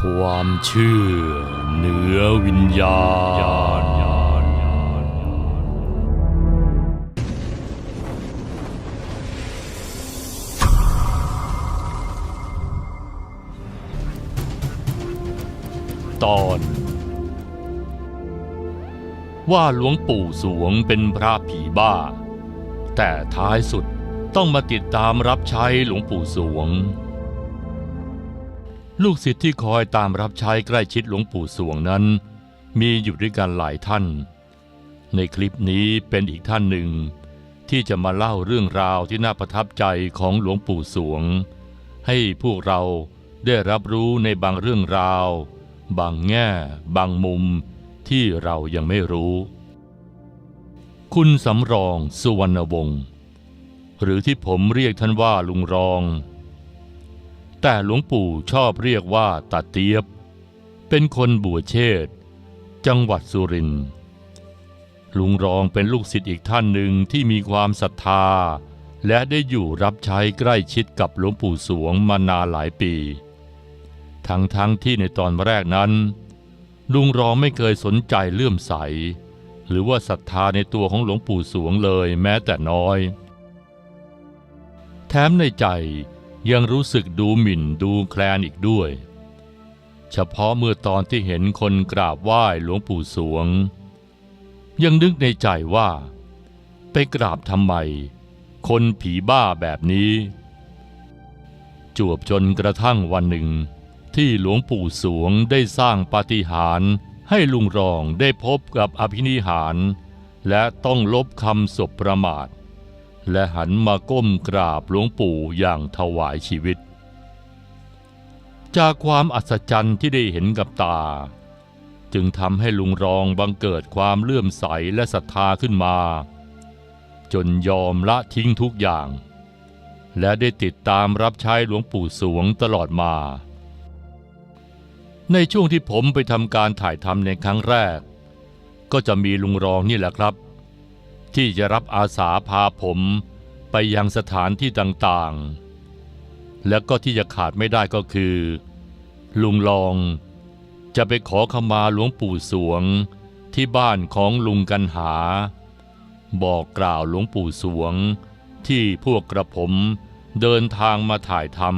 ความเชื่อเหนือวิญญาณ ตอน ว่าหลวงปู่สวงเป็นพระผีบ้า แต่ท้ายสุดต้องมาติดตามรับใช้หลวงปู่สวง ลูกศิษย์ที่คอยตามรับใช้ใกล้ชิดหลวงปู่สวงนั้น มีอยู่ด้วยกันหลายท่าน ในคลิปนี้เป็นอีกท่านหนึ่ง ที่จะมาเล่าเรื่องราวที่น่าประทับใจของหลวงปู่สวง ให้พวกเราได้รับรู้ในบางเรื่องราว บางแง่ บางมุมที่เรายังไม่รู้ คุณสำรองสุวรรณวงศ์หรือที่ผมเรียกท่านว่าลุงรอง แต่หลวงปู่ชอบเรียกว่าตาเตียบ เป็นคนบัวเชษจังหวัดสุรินทร์ลุงรองเป็นลูกศิษย์อีกท่านหนึ่งที่มีความศรัทธา และได้อยู่รับใช้ใกล้ชิดกับหลวงปู่สวงมานานหลายปี ทั้งๆทที่ในตอนแรกนั้น ลุงรองไม่เคยสนใจเลื่อมใส หรือว่าศรัทธาในตัวของหลวงปู่สวงเลยแม้แต่น้อย แถมในใจ ยังรู้สึกดูหมิ่นดูแคลนอีกด้วย เฉพาะเมื่อตอนที่เห็นคนกราบไหว้หลวงปู่สวง ยังนึกในใจว่า ไปกราบทำไม คนผีบ้าแบบนี้ จวบจนกระทั่งวันหนึ่ง ที่หลวงปู่สวงได้สร้างปาฏิหาริย์ให้ลุงรองได้พบกับอภินิหาร และต้องลบคำสบประมาท และหันมาก้มกราบหลวงปู่อย่างถวายชีวิต จากความอัศจรรย์ที่ได้เห็นกับตา จึงทำให้ลุงรองบังเกิดความเลื่อมใสและศรัทธาขึ้นมา จนยอมละทิ้งทุกอย่าง และได้ติดตามรับใช้หลวงปู่สวงตลอดมา ในช่วงที่ผมไปทำการถ่ายทำในครั้งแรก ก็จะมีลุงรองนี่แหละครับ ที่จะรับอาสาพาผมไปยังสถานที่ต่างๆ และก็ที่จะขาดไม่ได้ก็คือ ลุงลอง จะไปขอขมาหลวงปู่สวงที่บ้านของลุงกันหา บอกกล่าวหลวงปู่สวง ที่พวกกระผมเดินทางมาถ่ายทำ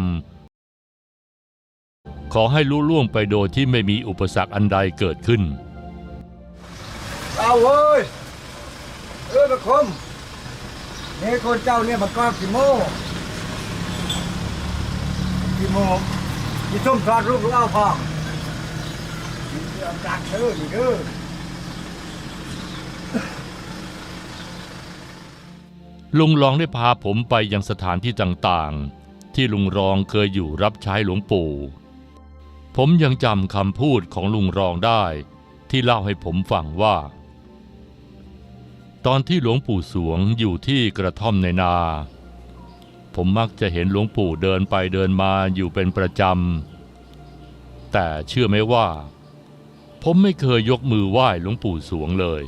ขอให้ลุล่วงไปโดยที่ไม่มีอุปสรรคอันใดเกิดขึ้น เอาเว้ย เออประคมเนี่ยคนเจ้าเนี่ยมันก็กี่โมกี่โมงยี่ชุ่มทอดลูกเอาพองนี่เอาจากเธอนี่เด้อลุงรองได้พาผมไปยังสถานที่ต่างๆ ที่ลุงรองเคยอยู่รับใช้หลวงปู่ ผมยังจำคำพูดของลุงรองได้ ที่เล่าให้ผมฟังว่า ตอนที่หลวงปู่สวงอยู่ที่กระท่อมในนา ผมมักจะเห็นหลวงปู่เดินไปเดินมาอยู่เป็นประจำ แต่เชื่อไหมว่า ผมไม่เคยยกมือไหว้หลวงปู่สวงเลย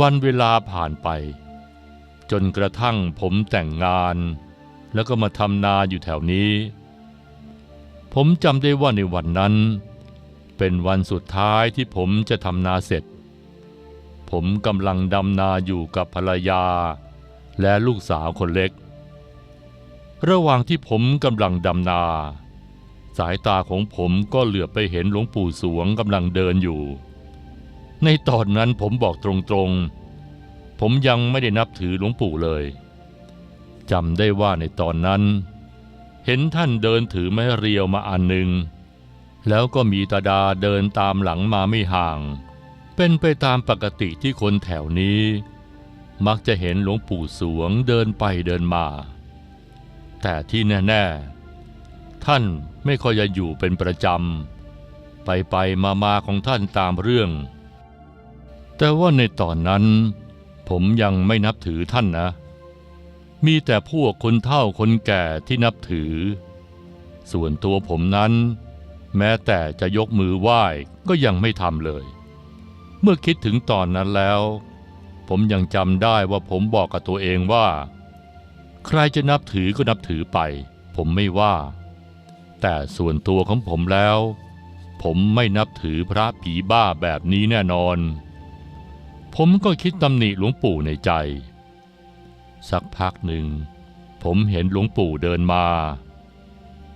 วันเวลาผ่านไป จนกระทั่งผมแต่งงาน แล้วก็มาทำนาอยู่แถวนี้ ผมจำได้ว่าในวันนั้น เป็นวันสุดท้ายที่ผมจะทำนาเสร็จ ผมกำลังดำนาอยู่กับภรรยา และลูกสาวคนเล็ก ระหว่างที่ผมกำลังดำนา สายตาของผมก็เหลือบไปเห็นหลวงปู่สวงกำลังเดินอยู่ ในตอนนั้นผมบอกตรงๆ ผมยังไม่ได้นับถือหลวงปู่เลยจำได้ว่าในตอนนั้น เห็นท่านเดินถือไม้เรียวมาอันหนึ่งแล้วก็มีตาดาเดินตามหลังมาไม่ห่าง เป็นไปตามปกติที่คนแถวนี้ มักจะเห็นหลวงปู่สวงเดินไปเดินมา แต่ที่แน่ ๆ ท่านไม่ค่อยจะอยู่เป็นประจำ ไปไปมามาของท่านตามเรื่อง แต่ว่าในตอนนั้น ผมยังไม่นับถือท่านนะ มีแต่พวกคนเฒ่าคนแก่ที่นับถือ ส่วนตัวผมนั้น แม้แต่จะยกมือไหว้ก็ยังไม่ทำเลย เมื่อคิดถึงตอนนั้นแล้ว ผมยังจำได้ว่าผมบอกกับตัวเองว่า ใครจะนับถือก็นับถือไป ผมไม่ว่า แต่ส่วนตัวของผมแล้ว ผมไม่นับถือพระผีบ้าแบบนี้แน่นอน ผมก็คิดตำหนิหลวงปู่ในใจ สักพักหนึ่ง ผมเห็นหลวงปู่เดินมา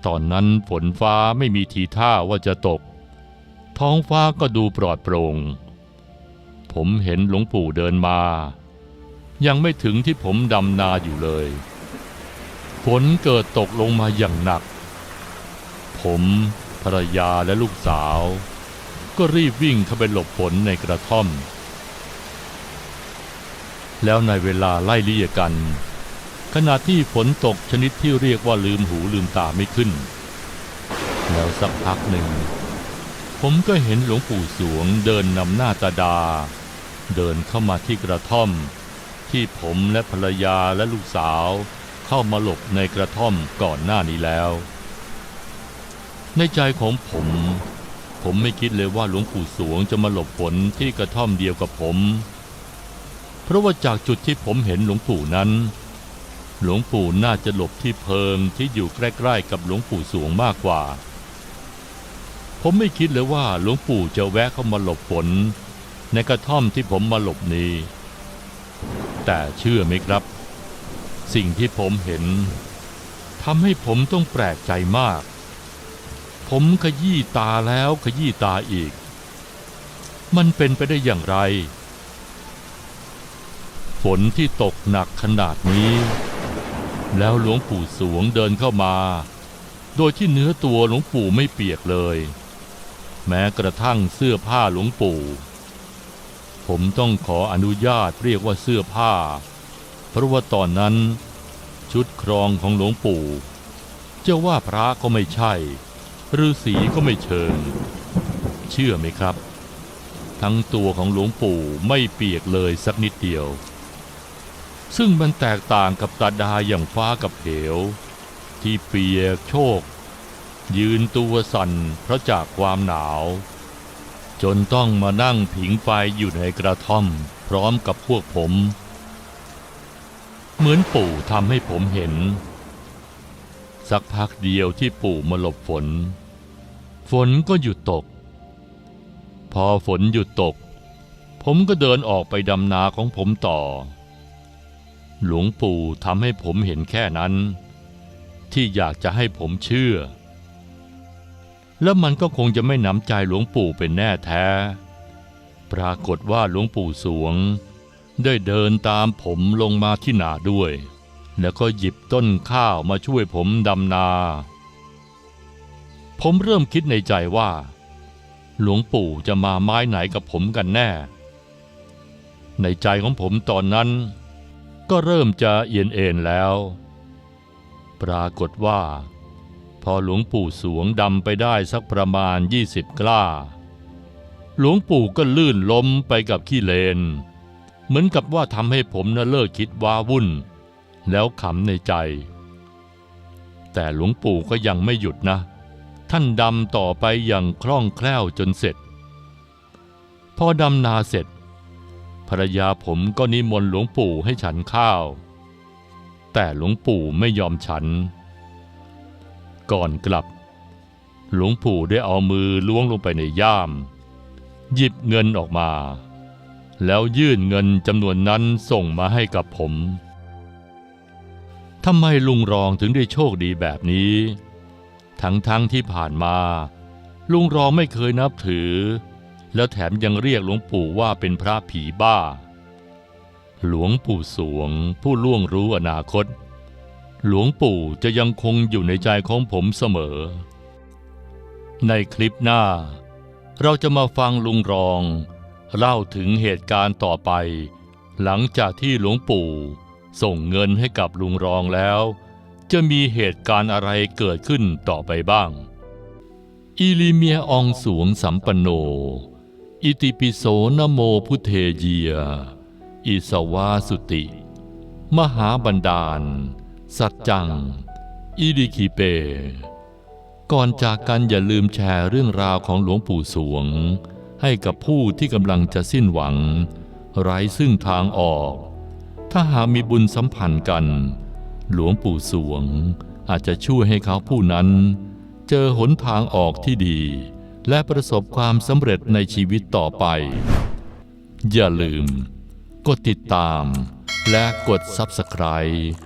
ตอนนั้นฝนฟ้าไม่มีทีท่าว่าจะตก ท้องฟ้าก็ดูปลอดโปร่ง ผมเห็นหลวงปู่เดินมา ยังไม่ถึงที่ผมดำนาอยู่เลย ฝนเกิดตกลงมาอย่างหนัก ผมภรรยาและลูกสาว ก็รีบวิ่งเข้าไปหลบฝนในกระท่อม แล้วในเวลาไล่เลี่ยกัน ขณะที่ฝนตกชนิดที่เรียกว่าลืมหูลืมตาไม่ขึ้น แล้วสักพักหนึ่งผมก็เห็นหลวงปู่สวงเดินนำหน้าตาดา เดินเข้ามาที่กระท่อม ที่ผมและภรรยาและลูกสาวเข้ามาหลบในกระท่อมก่อนหน้านี้แล้ว ในใจของผม ผมไม่คิดเลยว่าหลวงปู่สวงจะมาหลบฝนที่กระท่อมเดียวกับผม เพราะว่าจากจุดที่ผมเห็นหลวงปู่นั้น หลวงปู่น่าจะหลบที่เพิงที่อยู่ใกล้ๆกับหลวงปู่สวงมากกว่า ผมไม่คิดเลยว่าหลวงปู่จะแวะเข้ามาหลบฝน ในกระท่อมที่ผมมาหลบนี้ แต่เชื่อไหมครับ สิ่งที่ผมเห็นทำให้ผมต้องแปลกใจมาก ผมขยี้ตาแล้วขยี้ตาอีก มันเป็นไปได้อย่างไร ฝนที่ตกหนักขนาดนี้ แล้วหลวงปู่สวงเดินเข้ามา โดยที่เนื้อตัวหลวงปู่ไม่เปียกเลย แม้กระทั่งเสื้อผ้าหลวงปู่ ผมต้องขออนุญาตเรียกว่าเสื้อผ้า เพราะว่าตอนนั้น ชุดครองของหลวงปู่จะว่าพระก็ไม่ใช่ฤาษีก็ไม่เชิง เชื่อไหมครับ ทั้งตัวของหลวงปู่ไม่เปียกเลยสักนิดเดียว ซึ่งมันแตกต่างกับตาดาอย่างฟ้ากับเหว ที่เปียกโชก ยืนตัวสั่นเพราะจากความหนาว จนต้องมานั่งผิงไฟอยู่ในกระท่อม พร้อมกับพวกผม เหมือนปู่ทำให้ผมเห็น สักพักเดียวที่ปู่มาหลบฝน ฝนก็หยุดตก พอฝนหยุดตก ผมก็เดินออกไปดำนาของผมต่อ หลวงปู่ทำให้ผมเห็นแค่นั้น ที่อยากจะให้ผมเชื่อ แล้วมันก็คงจะไม่หนำใจหลวงปู่เป็นแน่แท้ ปรากฏว่าหลวงปู่สวง ได้เดินตามผมลงมาที่นาด้วย แล้วก็หยิบต้นข้าวมาช่วยผมดำนา ผมเริ่มคิดในใจว่า หลวงปู่จะมาไม้ไหนกับผมกันแน่ ในใจของผมตอนนั้น ก็เริ่มจะเอียนเอ็นแล้ว ปรากฏว่า พอหลวงปู่สวงดำไปได้สักประมาณ 20 กล้า หลวงปู่ก็ลื่นล้มไปกับขี้เลน เหมือนกับว่าทำให้ผมน่ะเลิกคิดว้าวุ่น แล้วขำในใจ แต่หลวงปู่ก็ยังไม่หยุดนะ ท่านดำต่อไปอย่างคล่องแคล่วจนเสร็จ พอดำนาเสร็จ ภรรยาผมก็นิมนต์หลวงปู่ให้ฉันข้าว แต่หลวงปู่ไม่ยอมฉัน ก่อนกลับ หลวงปู่ได้เอามือล้วงลงไปในย่าม หยิบเงินออกมา แล้วยื่นเงินจำนวนนั้นส่งมาให้กับผมทำไมลุงรองถึงได้โชคดีแบบนี้ ทั้งๆทที่ผ่านมา ลุงรองไม่เคยนับถือ แล้วแถมยังเรียกหลวงปู่ว่าเป็นพระผีบ้า หลวงปู่สวงผู้ล่วงรู้อนาคต หลวงปู่จะยังคงอยู่ในใจของผมเสมอ ในคลิปหน้า เราจะมาฟังลุงรอง เล่าถึงเหตุการณ์ต่อไป หลังจากที่หลวงปู่ส่งเงินให้กับลุงรองแล้ว จะมีเหตุการณ์อะไรเกิดขึ้นต่อไปบ้าง อิลิเมียอองสวงสัมปันโน อิติปิโสนโมพุเทเยีย อิสวาสุติ มหาบันดาล สัจจังอิริคิเป ก่อนจากกันอย่าลืมแชร์เรื่องราวของหลวงปู่สวง ให้กับผู้ที่กำลังจะสิ้นหวัง ไร้ซึ่งทางออก ถ้าหากมีบุญสัมพันธ์กัน หลวงปู่สวงอาจจะช่วยให้เขาผู้นั้น เจอหนทางออกที่ดี และประสบความสำเร็จในชีวิตต่อไป อย่าลืม กดติดตามและกด Subscribe